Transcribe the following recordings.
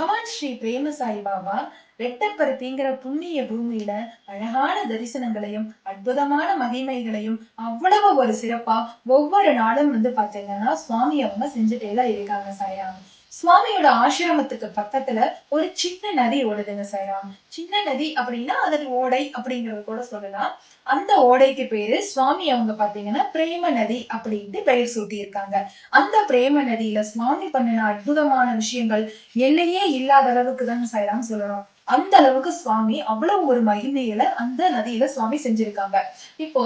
பகவான் ஸ்ரீ பிரேம சாய் பாபா ரெட்டப்பருத்திங்கிற புண்ணிய பூமியில அழகான தரிசனங்களையும் அற்புதமான மகிமைகளையும் அவ்வளவு ஒரு சிறப்பா ஒவ்வொரு நாளும் வந்து பாத்தீங்கன்னா சுவாமி அவங்க செஞ்சுட்டே தான் இருக்காங்க சாயா. சுவாமியோட ஆசிரமத்துக்கு பக்கத்துல ஒரு சின்ன நதி ஓடுதுங்க சைராம் சின்ன நதி அப்படின்னா அதன் ஓடை அப்படிங்கறது கூட சொல்லலாம். அந்த ஓடைக்கு பேரு சுவாமி அவங்க பாத்தீங்கன்னா பிரேம நதி அப்படின்ட்டு பெயர் சூட்டி இருக்காங்க அந்த பிரேம நதியில சுவாமி பண்ணின அற்புதமான விஷயங்கள் எல்லையே இல்லாத அளவுக்கு தான் சைராம் சொல்லணும் அந்த அளவுக்கு சுவாமி அவ்வளவு ஒரு மகிமையில அந்த நதியில சுவாமி செஞ்சிருக்காங்க. இப்போ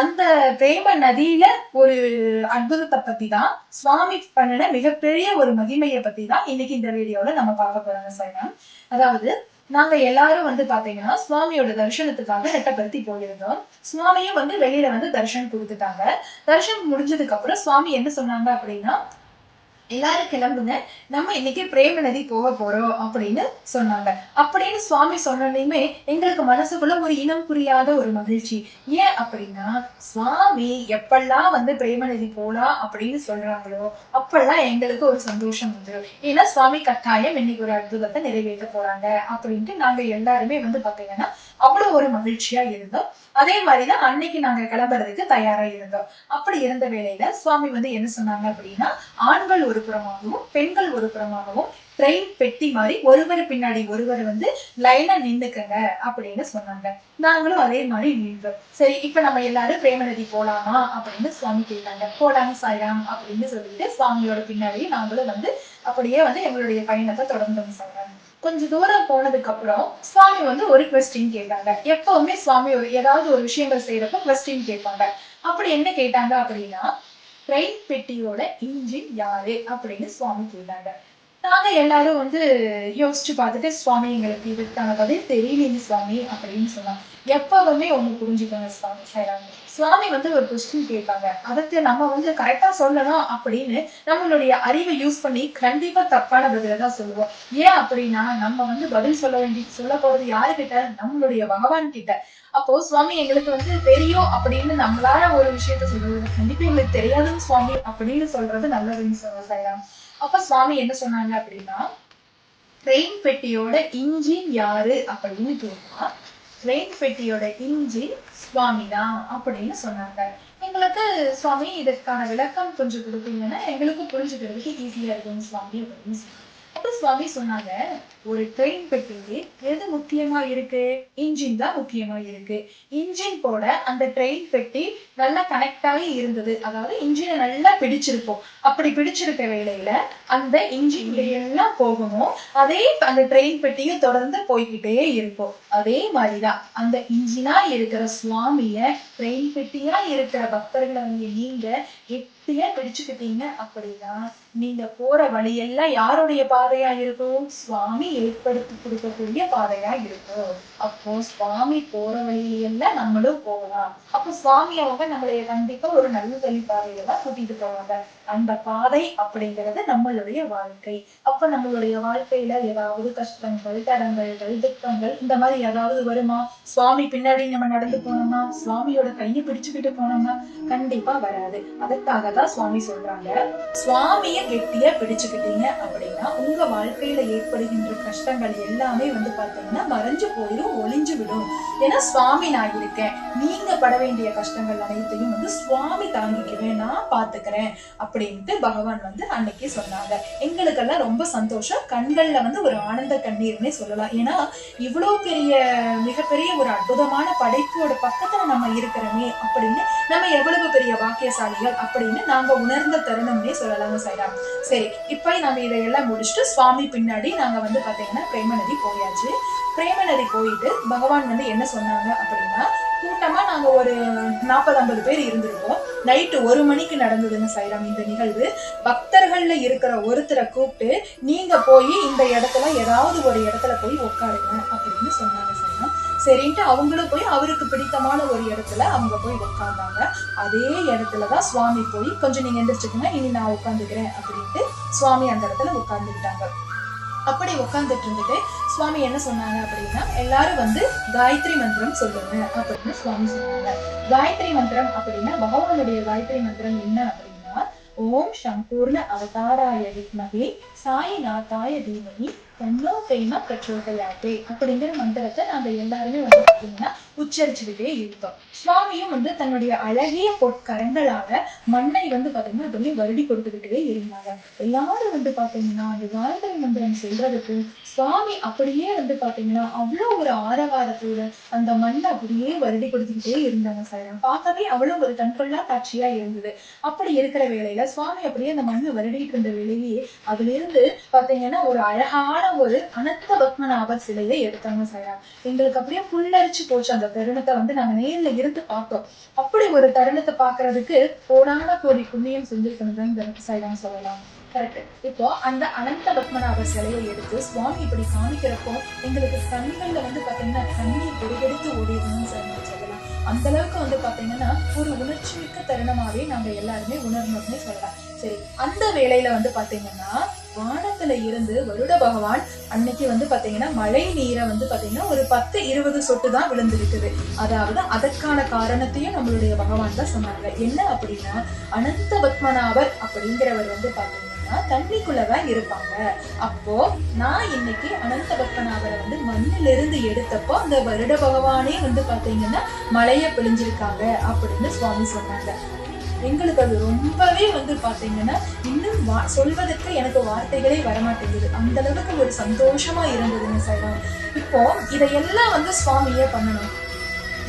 அந்த பிரேம நதியில ஒரு அற்புதத்தை பத்தி தான் சுவாமி பண்ணின மிகப்பெரிய ஒரு மகிமையை பத்தி தான் இன்னைக்கு இந்த வீடியோல நம்ம பார்க்க போறாங்க சாய்ராம் அதாவது நாங்க எல்லாரும் வந்து பாத்தீங்கன்னா சுவாமியோட தரிசனத்துக்காக ரெட்டப்படுத்தி போயிருந்தோம். சுவாமியும் வந்து வெளியில வந்து தரிசனம் கொடுத்துட்டாங்க. தரிசனம் முடிஞ்சதுக்கு அப்புறம் சுவாமி என்ன சொன்னாங்க அப்படின்னா எல்லாரும் கிளம்புங்க. நம்ம இன்னைக்கு பிரேம நதி போக போறோம் அப்படின்னு சொன்னாங்க. அப்படின்னு சுவாமி சொன்னதையுமே எங்களுக்கு மனசுக்குள்ள ஒரு இனம் புரியாத ஒரு மகிழ்ச்சி. ஏன் அப்படின்னா சுவாமி எப்பெல்லாம் வந்து பிரேம நதி போலாம் அப்படின்னு சொல்றாங்களோ அப்பெல்லாம் எங்களுக்கு ஒரு சந்தோஷம் வந்துடும் ஏன்னா சுவாமி கட்டாயம் இன்னைக்கு ஒரு அற்புதத்தை நிறைவேற்ற போறாங்க அப்படின்ட்டு நாங்க எல்லாருமே வந்து பாத்தீங்கன்னா அவ்வளவு ஒரு மகிழ்ச்சியா இருந்தோம். அதே மாதிரிதான் அன்னைக்கு நாங்க கிளம்புறதுக்கு தயாரா இருந்தோம். அப்படி இருந்த வேலையில சுவாமி வந்து என்ன சொன்னாங்க அப்படின்னா ஆண்கள் ஒரு புறமாகவும் பெண்கள் ஒரு புறமாகவும் ட்ரெயின் பெட்டி மாதிரி ஒருவர் பின்னாடி ஒருவர் வந்து லைனா நின்றுக்கங்க அப்படின்னு சொன்னாங்க. நாங்களும் அதே மாதிரி நின்றோம். சரி இப்ப நம்ம எல்லாரும் பிரேம நதி போலாமா அப்படின்னு சுவாமி கேட்டாங்க. போலாம் சாய்ராம் அப்படின்னு சொல்லிட்டு சுவாமியோட பின்னாடி நாங்களும் வந்து அப்படியே வந்து எங்களுடைய பயணத்தை தொடர்ந்தோம் சொன்னாங்க கொஞ்ச தூரம் போனதுக்கு அப்புறம் சுவாமி வந்து ஒரு கொஸ்டின் கேட்டாங்க. எப்பவுமே சுவாமி ஒரு ஏதாவது ஒரு விஷயங்கள் செய்யறப்ப கொஸ்டின் கேட்பாங்க. அப்படி என்ன கேட்டாங்க அப்படின்னா ரயில் பெட்டியோட இன்ஜின் யாரு? அப்படின்னு சுவாமி கேட்டாங்க. நாங்கள் எல்லாரும் வந்து யோசிச்சு பார்த்துட்டு சுவாமி எங்களுக்கு இதுக்கான பதில் தெரியலைங்க சுவாமி அப்படின்னு சொன்னாங்க எப்பவுமே ஒன்று புரிஞ்சுக்கோங்க சுவாமி சாய்ராம் சுவாமி வந்து ஒரு கொஸ்டின் கேட்பாங்க. அதுக்கு நம்ம வந்து கரெக்டா சொல்லணும் அப்படின்னு நம்மளுடைய அறிவை யூஸ் பண்ணி கண்டிப்பா தப்பான பதில தான் சொல்லுவோம். ஏன் அப்படின்னா நம்ம வந்து பதில் சொல்ல வேண்டி சொல்ல போறது யாருக்கிட்ட? நம்மளுடைய பகவான் கிட்ட. அப்போ சுவாமி எங்களுக்கு வந்து தெரியும் அப்படின்னு நம்மளால ஒரு விஷயத்த சொல்றது கண்டிப்பா எங்களுக்கு தெரியாதுன்னு சுவாமி அப்படின்னு சொல்றது நல்லதுன்னு சொல்ல சாய்ராம் அப்ப சுவாமி என்ன சொன்னாங்க அப்படின்னா ரெயின் பெட்டியோட இன்ஜின் யாரு அப்படின்னு கேட்டா ரெயின் பெட்டியோட இன்ஜின் சுவாமி தான் அப்படின்னு சொன்னாங்க. எங்களுக்கு சுவாமி இதற்கான விளக்கம் கொஞ்சம் கொடுப்பீங்கன்னா எங்களுக்கு புரிஞ்சுக்கிறதுக்கு ஈஸியா இருக்கும் சுவாமி அப்படின்னு சொன்னாங்க. டாக்டர் சுவாமி சொன்னாங்க ஒரு ட்ரெயின் பெட்டிக்கு எது முக்கியமா இருக்கு? இன்ஜின் தான் முக்கியமா இருக்கு. இன்ஜின் போட அந்த ட்ரெயின் பெட்டி நல்லா கனெக்ட் ஆகி இருந்தது. அதாவது இன்ஜினை நல்லா பிடிச்சிருப்போம் அப்படி பிடிச்சிருக்க வேலையில அந்த இன்ஜின் எல்லாம் போகணும். அதே அந்த ட்ரெயின் பெட்டியும் தொடர்ந்து போய்கிட்டே இருக்கும். அதே மாதிரிதான். அந்த இன்ஜினா இருக்கிற சுவாமிய ட்ரெயின் பெட்டியா இருக்கிற பக்தர்களை வந்து நீங்க கெட்டியா பிடிச்சுக்கிட்டீங்க அப்படின்னா நீங்க போற வழியெல்லாம் யாருடைய பாதையா இருக்கும்? சுவாமி ஏற்படுத்தி கொடுக்கக்கூடிய பாதையா இருக்கும். அப்போ சுவாமி போற வழியெல்லாம் நம்மளும் போகலாம். அப்போ சுவாமி அவங்க நம்மளைய கண்டிப்பா ஒரு நல்ல வழி பாதையில தான் கூட்டிட்டு போவாங்க. அந்த பாதை அப்படிங்கிறது நம்மளுடைய வாழ்க்கை. அப்ப நம்மளுடைய வாழ்க்கையில ஏதாவது கஷ்டங்கள் தடங்கல்கள் துக்கங்கள் இந்த மாதிரி ஏதாவது வருமா? சுவாமி பின்னாடி நம்ம நடந்து போனோம்னா சுவாமியோட கையை பிடிச்சுக்கிட்டு போனோம்னா கண்டிப்பா வராது. அதற்காக தான் சுவாமி சொல்றாங்க. சுவாமிய கெட்டியா பிடிச்சுக்கிட்டீங்க அப்படின்னா உங்க வாழ்க்கையில ஏற்படுகின்ற கஷ்டங்கள் எல்லாமே வந்து பாத்தீங்கன்னா மறைஞ்சு போயிடும் ஒளிஞ்சு விடும். ஏன்னா சுவாமி நான் இருக்கேன். நீங்க பட வேண்டிய கஷ்டங்கள் அனைத்தையும் வந்து சுவாமி தாங்கிக்குவேன் நான் பாத்துக்கிறேன் அப்படின்ட்டு பகவான் வந்து அன்னைக்கு சொன்னாங்க. எங்களுக்கெல்லாம் ரொம்ப சந்தோஷம். கண்கள்ல வந்து ஒரு ஆனந்த கண்ணீர்னே சொல்லலாம். ஏன்னா இவ்வளவு பெரிய மிகப்பெரிய ஒரு அற்புதமான படைப்போட பக்கத்துல நம்ம இருக்கிறோமே அப்படின்னு நம்ம எவ்வளவு பெரிய பாக்கியசாலிகள் அப்படின்னு நாங்க உணர்ந்த தருணம்னே சொல்லலாங்க சைராம் சரி இப்ப நாங்க இதையெல்லாம் முடிச்சுட்டு சுவாமி பின்னாடி நாங்க வந்து பாத்தீங்கன்னா பிரேமநதி போயாச்சு. பிரேமநதி போயிட்டு பகவான் வந்து என்ன சொன்னாங்க அப்படின்னா கூட்டமா நாங்க ஒரு நாற்பது ஐம்பது பேர் இருந்திருக்கோம். நைட்டு ஒரு மணிக்கு நடந்ததுங்க சைராம் இந்த நிகழ்வு. பக்தர்கள்ல இருக்கிற ஒருத்தரை கூப்பிட்டு நீங்க போய் இந்த இடத்துல ஏதாவது ஒரு இடத்துல போய் உட்காருங்க அப்படின்னு சொன்னாங்க சைராம் சரின்ட்டு அவங்களும் போய் அவருக்கு பிடித்தமான ஒரு இடத்துல அவங்க போய் உட்கார்ந்தாங்க அதே இடத்துலதான் சுவாமி போய் கொஞ்சம் நீங்க எந்திரிச்சுக்கோங்க இனி நான் உட்காந்துக்கிறேன் அப்படின்ட்டு சுவாமி அந்த இடத்துல உட்கார்ந்துக்கிட்டாங்க அப்படி உட்காந்துட்டு இருந்துட்டு சுவாமி என்ன சொன்னாங்க அப்படின்னா எல்லாரும் வந்து காயத்ரி மந்திரம் சொல்லுங்க அப்படின்னு சுவாமி சொன்னாங்க. காயத்ரி மந்திரம் அப்படின்னா பகவானுடைய காயத்ரி மந்திரம் என்ன ஓம் சம்பூர்ண அவதாராய வித்மகே சாயிநாதாய தீமகி தன்னோ கைமா பிரச்சோதயாத்தே. அப்படிங்கிற மந்திரத்தை நாங்க எல்லாருமே வந்து பாத்தீங்கன்னா உச்சரிச்சுக்கிட்டே இருந்தோம் சுவாமியும் வந்து தன்னுடைய அழகிய பொற்கரங்களால மண்ணை வந்து பாத்தீங்கன்னா சொல்லி வருடி கொடுத்துக்கிட்டே இருந்தாங்க. எல்லாரும் வந்து பாத்தீங்கன்னா அந்த காயத்ரி மந்திரம் சொல்றதுக்கு சுவாமி அப்படியே வந்து பாத்தீங்கன்னா அவ்வளவு ஒரு ஆரவாரத்தோட அந்த மண்ணை அப்படியே வருடி கொடுத்துக்கிட்டே இருந்தாங்க சார். பார்க்கவே அவ்வளவு ஒரு கண்கொள்ளா காட்சியா இருந்தது. அப்படி இருக்கிற வேலையில சுவாமி அப்படியே அந்த மண்ணை வருடிட்டு இருந்த வேலையே அதுல இருந்து பாத்தீங்கன்னா ஒரு அழகான ஒரு அனந்த பத்மநாபர் சிலையை எடுத்தாங்க சாயா. எங்களுக்கு அப்படியே புல்லரிச்சு போச்சு அந்த தருணத்தை வந்து நாங்க நேர்ல இருந்து பார்த்தோம். அப்படி ஒரு தருணத்தை பாக்குறதுக்கு கோடான கோடி புண்ணியம் செஞ்சிருக்கணும் சாயிடாங்க சொல்லலாம். கரெக்ட் இப்போ அந்த அனந்த பத்மநாப சிலையை எடுத்து சுவாமி இப்படி காமிக்கிறப்போ எங்களுக்கு கண்கள்ல வந்து பாத்தீங்கன்னா கண்ணீர் பெருகெடுத்து ஓடிடுதுன்னு சொல்லலாம். அந்த அளவுக்கு வந்து பார்த்தீங்கன்னா ஒரு உணர்ச்சி மிக்க தருணமாகவே நாங்கள் எல்லாருமே உணர்ந்தோம்னே சொல்லலாம். சரி அந்த வேலையில வந்து பார்த்தீங்கன்னா வானத்துல இருந்து வருட பகவான் அன்னைக்கு வந்து பாத்தீங்கன்னா மழை நீரை வந்து பாத்தீங்கன்னா ஒரு பத்து இருபது சொட்டு தான் விழுந்திருக்குது அதாவது அதற்கான காரணத்தையும் நம்மளுடைய பகவான் தான் சொன்னாங்க. என்ன அப்படின்னா அனந்த பத்மநாபர் அப்படிங்கிறவர் வந்து பாத்தீங்கன்னா தண்ணிக்குள்ளதான் இருப்பாங்க. அப்போ நான் இன்னைக்கு அனந்த பத்மநாபரை வந்து மண்ணில இருந்து எடுத்தப்போ அந்த வருட பகவானே வந்து பாத்தீங்கன்னா மலையை பிழிஞ்சிருக்காங்க அப்படின்னு சுவாமி சொன்னாங்க. எங்களுக்கு அது ரொம்பவே வந்து பார்த்தீங்கன்னா இன்னும் வா- சொல்வதற்கு எனக்கு வார்த்தைகளே வரமாட்டேங்குது. அந்த அளவுக்கு ஒரு சந்தோஷமா இருந்ததுங்க சைவம். இப்போ இதையெல்லாம் வந்து சுவாமியே பண்ணணும்.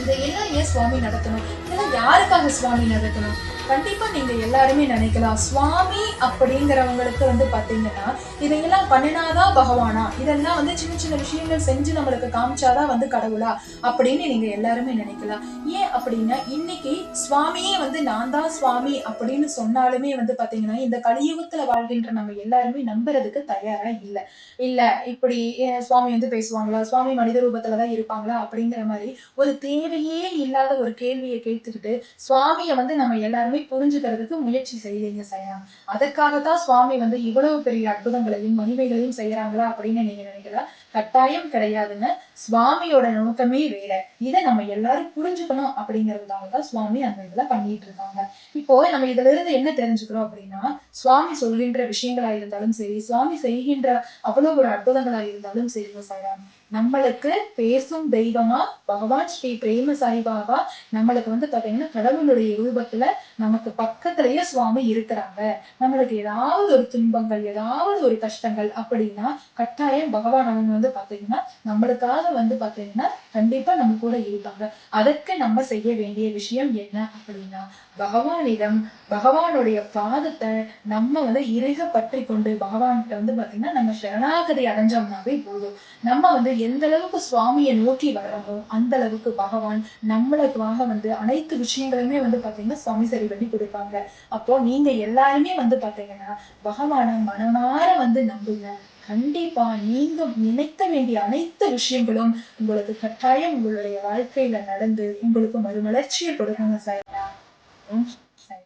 இதையெல்லாம் ஏன் சுவாமி நடத்தணும்? இதெல்லாம் யாருக்காக சுவாமி நடத்தணும்? கண்டிப்பா நீங்க எல்லாருமே நினைக்கலாம். சுவாமி அப்படிங்கிறவங்களுக்கு வந்து பாத்தீங்கன்னா இதையெல்லாம் பண்ணினாதான் பகவானா? இதெல்லாம் வந்து சின்ன சின்ன விஷயங்கள் செஞ்சு நம்மளுக்கு காமிச்சாதான் வந்து கடவுளா? அப்படின்னு நீங்க எல்லாருமே நினைக்கலாம். ஏன் அப்படின்னா இன்னைக்கு சுவாமியே வந்து நான் தான் சுவாமி அப்படின்னு சொன்னாலுமே வந்து பாத்தீங்கன்னா இந்த கலியுகத்துல வாழ்கின்ற நம்ம எல்லாருமே நம்புறதுக்கு தயாரா இல்ல. இல்ல இப்படி சுவாமி வந்து பேசுவாங்களா? சுவாமி மனித ரூபத்துலதான் இருப்பாங்களா? அப்படிங்கிற மாதிரி ஒரு தேவையே இல்லாத ஒரு கேள்வியை கேட்டுக்கிட்டு சுவாமியை வந்து நம்ம எல்லாருமே புரிஞ்சுக்கிறதுக்கு முயற்சி செய்யறீங்க செய்யலாம் அதற்காகத்தான் சுவாமி வந்து இவ்வளவு பெரிய அற்புதங்களையும் மகிமைகளையும் செய்யறாங்களா அப்படின்னு நீங்க நினைக்கிறா கட்டாயம் கிடையாதுங்க. சுவாமியோட நோக்கமே வேற. இதை நம்ம எல்லாரும் புரிஞ்சுக்கணும் அப்படிங்கறதுக்காக தான் சுவாமி அந்த இதுல பண்ணிட்டு இருக்காங்க. இப்போ நம்ம இதுல இருந்து என்ன தெரிஞ்சுக்கிறோம் அப்படின்னா சுவாமி சொல்கின்ற விஷயங்களா இருந்தாலும் சரி சுவாமி செய்கின்ற அவ்வளவு ஒரு அற்புதங்களா இருந்தாலும் சரி சயா நம்மளுக்கு பேசும் தெய்வமா பகவான் ஸ்ரீ பிரேம சாய்பாபா நம்மளுக்கு வந்து பாத்தீங்கன்னா கடவுளுடைய ரூபத்துல நமக்கு பக்கத்திலேயே சுவாமி இருக்கிறாங்க. நம்மளுக்கு ஏதாவது ஒரு துன்பங்கள் ஏதாவது ஒரு கஷ்டங்கள் அப்படின்னா கட்டாயம் பகவான் அவங்க வந்து பாத்தீங்கன்னா நம்மளுக்காக வந்து பாத்தீங்கன்னா கண்டிப்பா நம்ம கூட இருப்பாங்க. அதற்கு நம்ம செய்ய வேண்டிய விஷயம் என்ன அப்படின்னா பகவானிடம் பகவானுடைய பாதத்தை நம்ம வந்து இறுக பற்றி கொண்டு பகவான்கிட்ட வந்து பாத்தீங்கன்னா நம்ம சரணாகதி அடைஞ்சோம்னாவே போதும். நம்ம வந்து எந்த அளவுக்கு சுவாமியை நோக்கி வர்றோமோ அந்த அளவுக்கு பகவான் நம்மளுக்காக வந்து அனைத்து விஷயங்களுமே வந்து பாத்தீங்கன்னா சுவாமி சரி சரி பண்ணி கொடுப்பாங்க. அப்போ நீங்க எல்லாருமே வந்து பாத்தீங்கன்னா பகவானை மனமாற வந்து நம்புங்க. கண்டிப்பா நீங்க நினைக்க வேண்டிய அனைத்து விஷயங்களும் உங்களுக்கு கட்டாயம் உங்களுடைய வாழ்க்கையில நடந்து உங்களுக்கு மறுமலர்ச்சியை கொடுக்குங்க சாயரா. சரி